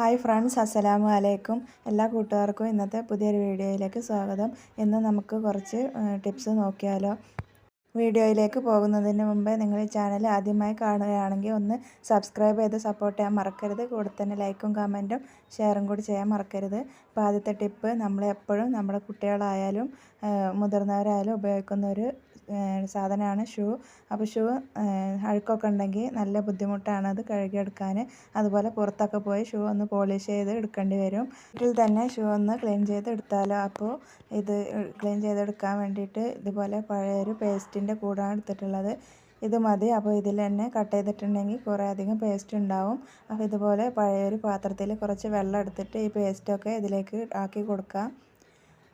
Hi friends അസ്സലാമു അലൈക്കും. എല്ലാ കൂട്ടുകാർക്കും ഇന്നത്തെ പുതിയൊരു വീഡിയോയിലേക്ക് സ്വാഗതം. ഇന്ന് നമുക്ക് കുറച്ച് ടിപ്സ് നോക്കിയാലോ. വീഡിയോയിലേക്ക് പോകുന്നതിന് മുമ്പേ നിങ്ങൾ ഈ ചാനൽ ആദ്യമായി കാണുകയാണെങ്കിൽ ഒന്ന് സബ്സ്ക്രൈബ് ചെയ്ത് സപ്പോർട്ട് ചെയ്യാൻ മറക്കരുത്. കൂടെ തന്നെ ലൈക്കും കമന്റും ഷെയറും കൂടി ചെയ്യാൻ മറക്കരുത്. അപ്പോൾ ആദ്യത്തെ ടിപ്പ് നമ്മളെപ്പോഴും നമ്മുടെ കുട്ടികളായാലും മുതിർന്നവരായാലും ഉപയോഗിക്കുന്ന ഒരു സാധനമാണ് ഷൂ. അപ്പോൾ ഷൂ അഴുക്കൊക്കെ ഉണ്ടെങ്കിൽ നല്ല ബുദ്ധിമുട്ടാണ് അത് കഴുകിയെടുക്കാൻ. അതുപോലെ പുറത്തൊക്കെ പോയി ഷൂ ഒന്ന് പോളിഷ് ചെയ്ത് എടുക്കേണ്ടി വരും. വീട്ടിൽ തന്നെ ഷൂ ഒന്ന് ക്ലീൻ ചെയ്ത് എടുത്താലോ? അപ്പോൾ ഇത് ക്ലീൻ ചെയ്തെടുക്കാൻ വേണ്ടിയിട്ട് ഇതുപോലെ പഴയൊരു പേസ്റ്റിന്റെ കൂടാണ് എടുത്തിട്ടുള്ളത്. ഇത് മതി. അപ്പോൾ ഇതിൽ തന്നെ കട്ട് ചെയ്തിട്ടുണ്ടെങ്കിൽ കുറേ അധികം പേസ്റ്റ് ഉണ്ടാവും. അപ്പോൾ ഇതുപോലെ പഴയൊരു പാത്രത്തിൽ കുറച്ച് വെള്ളം എടുത്തിട്ട് ഈ പേസ്റ്റൊക്കെ ഇതിലേക്ക് ആക്കി കൊടുക്കാം.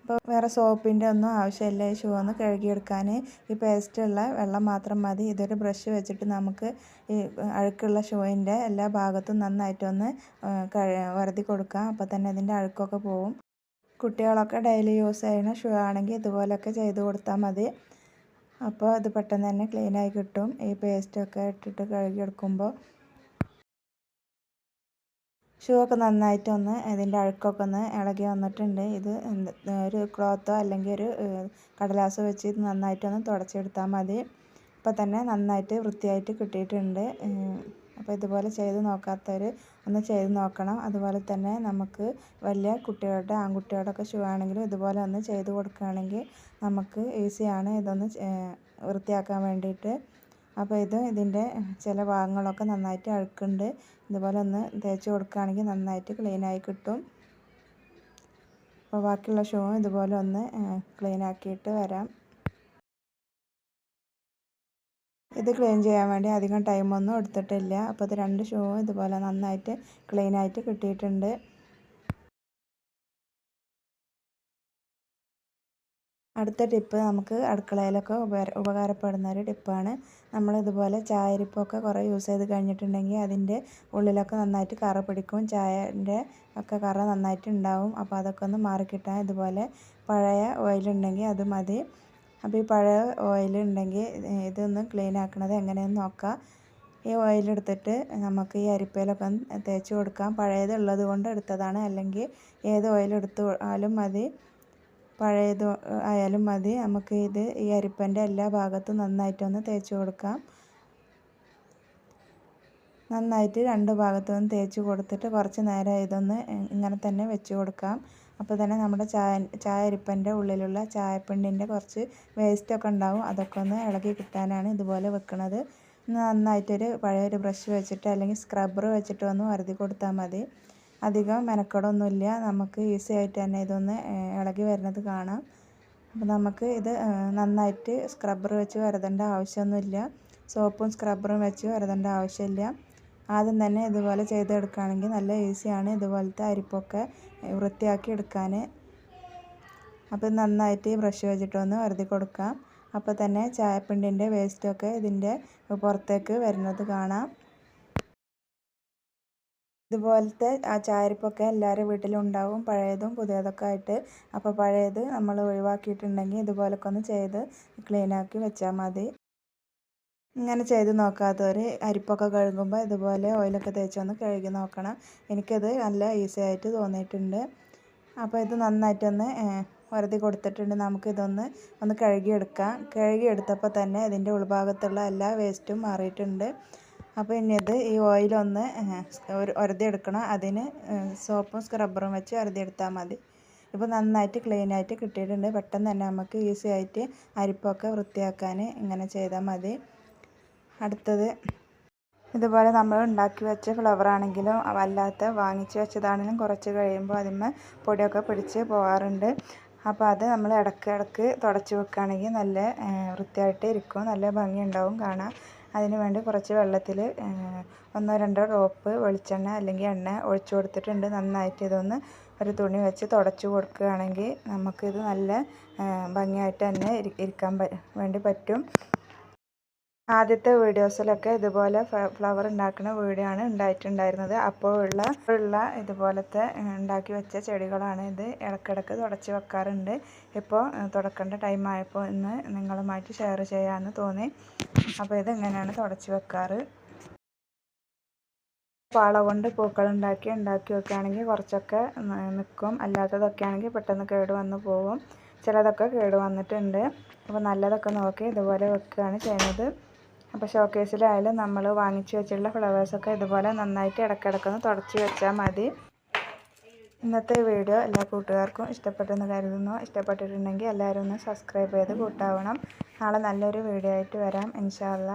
അപ്പോൾ വേറെ സോപ്പിന്റെ ഒന്നും ആവശ്യമില്ല ഈ ഷൂ ഒന്ന് കഴുകിയെടുക്കാൻ. ഈ പേസ്റ്റുള്ള വെള്ളം മാത്രം മതി. ഇതൊരു ബ്രഷ് വെച്ചിട്ട് നമുക്ക് ഈ അഴുക്കുള്ള ഷൂവിന്റെ എല്ലാ ഭാഗത്തും നന്നായിട്ടൊന്ന് വരുതി കൊടുക്കാം. അപ്പോൾ തന്നെ അതിന്റെ അഴുക്കൊക്കെ പോവും. കുട്ടികളൊക്കെ ഡെയിലി യൂസ് ചെയ്യുന്ന ഷൂ ആണെങ്കിൽ ഇതുപോലൊക്കെ ചെയ്ത് കൊടുത്താൽ മതി. അപ്പോൾ അത് പെട്ടെന്ന് തന്നെ ക്ലീനായി കിട്ടും. ഈ പേസ്റ്റൊക്കെ ഇട്ടിട്ട് കഴുകിയെടുക്കുമ്പോൾ ഷൂ ഒക്കെ നന്നായിട്ടൊന്ന് ഇതിന്റെ അഴുക്കൊക്കെ ഒന്ന് ഇളകി വന്നിട്ടുണ്ട്. ഇത് ഒരു ക്ലോത്തോ അല്ലെങ്കിൽ ഒരു കടലാസോ വെച്ച് ഇത് നന്നായിട്ടൊന്ന് തുടച്ചെടുത്താൽ മതി. അപ്പോൾ തന്നെ നന്നായിട്ട് വൃത്തിയായിട്ട് കിട്ടിയിട്ടുണ്ട്. അപ്പോൾ ഇതുപോലെ ചെയ്ത് നോക്കാത്തവർ ഒന്ന് ചെയ്ത് നോക്കണം. അതുപോലെ തന്നെ നമുക്ക് വലിയ കുട്ടികളുടെ ആൺകുട്ടികളുടെ ഷൂ ആണെങ്കിലും ഇതുപോലെ ഒന്ന് ചെയ്ത് കൊടുക്കുകയാണെങ്കിൽ നമുക്ക് ഈസിയാണ് ഇതൊന്ന് വൃത്തിയാക്കാൻ വേണ്ടിയിട്ട്. അപ്പോൾ ഇത് ഇതിന്റെ ചില ഭാഗങ്ങളൊക്കെ നന്നായിട്ട് അഴുക്കുണ്ട്. ഇതുപോലെ ഒന്ന് തേച്ച് കൊടുക്കുകയാണെങ്കിൽ നന്നായിട്ട് ക്ലീനായി കിട്ടും. അപ്പോൾ ബാക്കിയുള്ള ഷൂവും ഇതുപോലെ ഒന്ന് ക്ലീൻ ആക്കിയിട്ട് വരാം. ഇത് ക്ലീൻ ചെയ്യാൻ വേണ്ടി അധികം ടൈമൊന്നും എടുത്തിട്ടില്ല. അപ്പോൾ ഇത് രണ്ട് ഷൂവും ഇതുപോലെ നന്നായിട്ട് ക്ലീനായിട്ട് കിട്ടിയിട്ടുണ്ട്. അടുത്ത ടിപ്പ് നമുക്ക് അടുക്കളയിലൊക്കെ ഉപകാര ഉപകാരപ്പെടുന്ന ഒരു ടിപ്പാണ്. നമ്മൾ നമ്മളിതുപോലെ ചായരിപ്പൊക്കെ കുറേ യൂസ് ചെയ്ത് കഴിഞ്ഞിട്ടുണ്ടെങ്കിൽ അതിന്റെ ഉള്ളിലൊക്കെ നന്നായിട്ട് കറ പിടിക്കും. ചായന്റെ ഒക്കെ കറ നന്നായിട്ട് ഉണ്ടാവും. അപ്പോൾ അതൊക്കെ ഒന്ന് മാറിക്കിട്ടാൻ ഇതുപോലെ പഴയ ഓയിലുണ്ടെങ്കിൽ അത് മതി. അപ്പോൾ ഈ പഴയ ഓയിൽ ഉണ്ടെങ്കിൽ ഇതൊന്ന് ക്ലീൻ ആക്കണത് എങ്ങനെയെന്ന് നോക്കാം. ഈ ഓയിലെടുത്തിട്ട് നമുക്ക് ഈ അരിപ്പയിലൊക്കെ തേച്ച് കൊടുക്കാം. പഴയത് ഉള്ളത് കൊണ്ട് എടുത്തതാണ്. അല്ലെങ്കിൽ ഏത് ഓയിൽ എടുത്താലും മതി. പഴയത് ആയാലും മതി. നമുക്ക് ഇത് ഈ അരിപ്പന്റെ എല്ലാ ഭാഗത്തും നന്നായിട്ടൊന്ന് തേച്ച് കൊടുക്കാം. നന്നായിട്ട് രണ്ട് ഭാഗത്തും തേച്ച് കൊടുത്തിട്ട് കുറച്ച് നേരം ഇതൊന്ന് ഇങ്ങനെ തന്നെ വെച്ച് കൊടുക്കാം. അപ്പോൾ തന്നെ നമ്മുടെ ചായ ചായ അരിപ്പന്റെ ഉള്ളിലുള്ള ചായപ്പിണ്ടിന്റെ കുറച്ച് വേസ്റ്റൊക്കെ ഉണ്ടാവും. അതൊക്കെ ഒന്ന് ഇളകി കിട്ടാനാണ് ഇതുപോലെ വെക്കുന്നത് നന്നായിട്ടൊരു പഴയൊരു ബ്രഷ് വെച്ചിട്ട് അല്ലെങ്കിൽ സ്ക്രബ്ബർ വെച്ചിട്ട് ഒന്ന് വരുതി കൊടുത്താൽ മതി. അധികം മെനക്കെടൊന്നുമില്ല. നമുക്ക് ഈസി ആയിട്ട് തന്നെ ഇതൊന്ന് ഇളകി വരുന്നത് കാണാം. അപ്പോൾ നമുക്ക് ഇത് നന്നായിട്ട് സ്ക്രബ്ബർ വെച്ച് വരതേണ്ട ആവശ്യമൊന്നുമില്ല. സോപ്പും സ്ക്രബ്ബറും വെച്ച് വരതേണ്ട ആവശ്യമില്ല. ആദ്യം തന്നെ ഇതുപോലെ ചെയ്തെടുക്കുകയാണെങ്കിൽ നല്ല ഈസിയാണ് ഇതുപോലത്തെ അരിപ്പൊക്കെ വൃത്തിയാക്കി എടുക്കാൻ അപ്പോൾ നന്നായിട്ട് ബ്രഷ് വെച്ചിട്ടൊന്ന് വരുതി കൊടുക്കാം. അപ്പോൾ തന്നെ ചായപ്പിണ്ടിന്റെ വേസ്റ്റൊക്കെ ഇതിന്റെ പുറത്തേക്ക് വരുന്നത് കാണാം. ഇതുപോലത്തെ ആ ചായരിപ്പൊക്കെ എല്ലാവരുടെ വീട്ടിലും ഉണ്ടാവും പഴയതും പുതിയതൊക്കെ ആയിട്ട്. അപ്പോൾ പഴയത് നമ്മൾ ഒഴിവാക്കിയിട്ടുണ്ടെങ്കിൽ ഇതുപോലൊക്കെ ഒന്ന് ചെയ്ത് ക്ലീനാക്കി വെച്ചാൽ മതി. ഇങ്ങനെ ചെയ്ത് നോക്കാത്തവർ അരിപ്പൊക്കെ കഴുകുമ്പോൾ ഇതുപോലെ ഓയിലൊക്കെ തേച്ചൊന്ന് കഴുകി നോക്കണം. എനിക്കത് നല്ല ഈസി ആയിട്ട് തോന്നിയിട്ടുണ്ട്. അപ്പോൾ ഇത് നന്നായിട്ടൊന്ന് വറുതി കൊടുത്തിട്ടുണ്ട്. നമുക്ക് ഇതൊന്ന് ഒന്ന് കഴുകിയെടുക്കാം. കഴുകിയെടുത്തപ്പോൾ തന്നെ ഇതിന്റെ ഉൾഭാഗത്തുള്ള എല്ലാ വേസ്റ്റും മാറിയിട്ടുണ്ട്. അപ്പോൾ ഇനി ഇത് ഈ ഓയിലൊന്ന് ഉരതിയെടുക്കണം അതിന് സോപ്പും സ്ക്രബ്ബറും വെച്ച് ഉരതിയെടുത്താൽ മതി. ഇപ്പോൾ നന്നായിട്ട് ക്ലീൻ ആയിട്ട് കിട്ടിയിട്ടുണ്ട്. പെട്ടെന്ന് തന്നെ നമുക്ക് ഈസി ആയിട്ട് അരിപ്പൊക്കെ വൃത്തിയാക്കാൻ ഇങ്ങനെ ചെയ്താൽ മതി. അടുത്തത് ഇതുപോലെ നമ്മൾ ഉണ്ടാക്കി വെച്ച ഫ്ലവർ ആണെങ്കിലും അല്ലാത്ത വാങ്ങിച്ച് വെച്ചതാണെങ്കിലും കുറച്ച് കഴിയുമ്പോൾ അതിന്മേൽ പൊടിയൊക്കെ പിടിച്ച് പോകാറുണ്ട് അപ്പോൾ അത് നമ്മൾ ഇടയ്ക്ക് ഇടയ്ക്ക് തുടച്ച് വെക്കുകയാണെങ്കിൽ നല്ല വൃത്തിയായിട്ട് ഇരിക്കും നല്ല ഭംഗിയുണ്ടാവും കാണാൻ. അതിന് വേണ്ടി കുറച്ച് വെള്ളത്തിൽ ഒന്നോ രണ്ടോ ഡ്രോപ്പ് വെളിച്ചെണ്ണ അല്ലെങ്കിൽ എണ്ണ ഒഴിച്ചു കൊടുത്തിട്ടുണ്ട്. നന്നായിട്ട് ഇതൊന്ന് ഒരു തുണി വെച്ച് തുടച്ചു കൊടുക്കുകയാണെങ്കിൽ നമുക്കിത് നല്ല ഭംഗിയായിട്ട് തന്നെ ഇരിക്കാൻ വേണ്ടി പറ്റും. ആദ്യത്തെ വീഡിയോസിലൊക്കെ ഇതുപോലെ ഫ്ലവർ ഉണ്ടാക്കുന്ന വീഡിയോ ആണ് ഉണ്ടായിട്ടുണ്ടായിരുന്നത്. അപ്പോൾ ഉള്ള ഇതുപോലത്തെ ഉണ്ടാക്കി വെച്ച ചെടികളാണ് ഇത് ഇടക്കിടക്ക് തുടച്ച് വെക്കാറുണ്ട്. ഇപ്പോൾ തുടക്കേണ്ട ടൈം ആയപ്പോൾ ഇന്ന് നിങ്ങളുമായിട്ട് ഷെയർ ചെയ്യാമെന്ന് തോന്നി. അപ്പോൾ ഇത് എങ്ങനെയാണ് തുടച്ച് വെക്കാറ്? പാള കൊണ്ട് പൂക്കൾ ഉണ്ടാക്കി വെക്കുകയാണെങ്കിൽ കുറച്ചൊക്കെ നിൽക്കും അല്ലാത്തതൊക്കെ ആണെങ്കിൽ പെട്ടെന്ന് കേട് വന്ന് പോകും ചിലതൊക്കെ കേട് വന്നിട്ടുണ്ട്. അപ്പോൾ നല്ലതൊക്കെ നോക്കി ഇതുപോലെ വെക്കുകയാണ് ചെയ്യുന്നത്. അപ്പോൾ ഷോക്കേസിലായാലും നമ്മൾ വാങ്ങിച്ച് വെച്ചിട്ടുള്ള ഫ്ലവേഴ്സൊക്കെ ഇതുപോലെ നന്നായിട്ട് ഇടയ്ക്കിടയ്ക്കൊന്ന് തുടച്ച് വെച്ചാൽ മതി. ഇന്നത്തെ വീഡിയോ എല്ലാ കൂട്ടുകാർക്കും ഇഷ്ടപ്പെട്ടെന്ന് കരുതുന്നു. ഇഷ്ടപ്പെട്ടിട്ടുണ്ടെങ്കിൽ എല്ലാവരും ഒന്ന് സബ്സ്ക്രൈബ് ചെയ്ത് കൂട്ടാവണം. നാളെ നല്ലൊരു വീഡിയോ ആയിട്ട് വരാം. ഇൻഷാല്ല